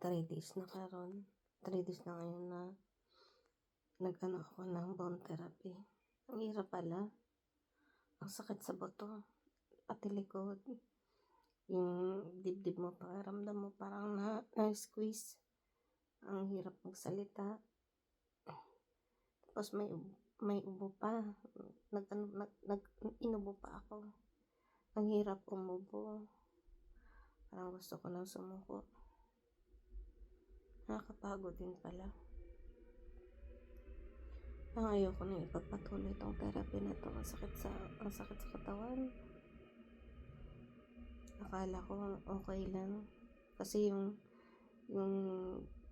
Three days na karon. Three days na ngayon na nag-ano ako ng bone therapy. Ang hirap pala. Ang sakit sa buto. Pati likod. Yung dibdib mo, pakiramdam mo parang na, na-squeeze. Ang hirap magsalita. Tapos may may ubo pa. Nag, nag, nag, inubo pa ako. Ang hirap umubo. Parang gusto ko nang sumuko. Nakakapagod din pala. Ang ayoko na ipagpatuloy itong therapy na to. Ang sakit sa, ang sakit sa katawan. Akala ko okay lang. Kasi yung, yung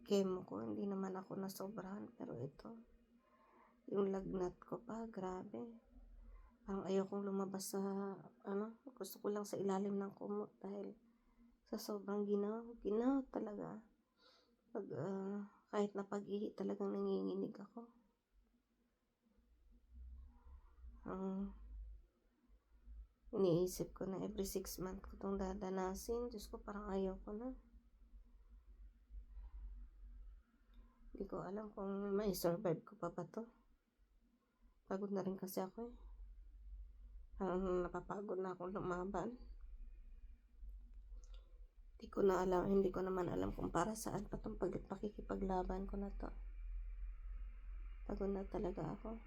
chemo ko, hindi naman ako nasobrahan. Pero ito, yung lagnat ko pa, grabe. Parang ayokong lumabas sa, ano, gusto ko lang sa ilalim ng kumot dahil sa sobrang ginaw, ginaw talaga. Pag, ah, kahit na pag-ihi talagang nanginginig ako. Ang iniisip ko na every six month ko itong dadanasin. Diyos ko, parang ayaw ko na. Hindi ko alam kung may survive ko pa ba to. Pagod na rin kasi ako eh. Parang napapagod na akong lumaban. Ko na alam, hindi ko naman alam kung para saan pa itong pag, pakikipaglaban ko na to. Pagod na talaga ako.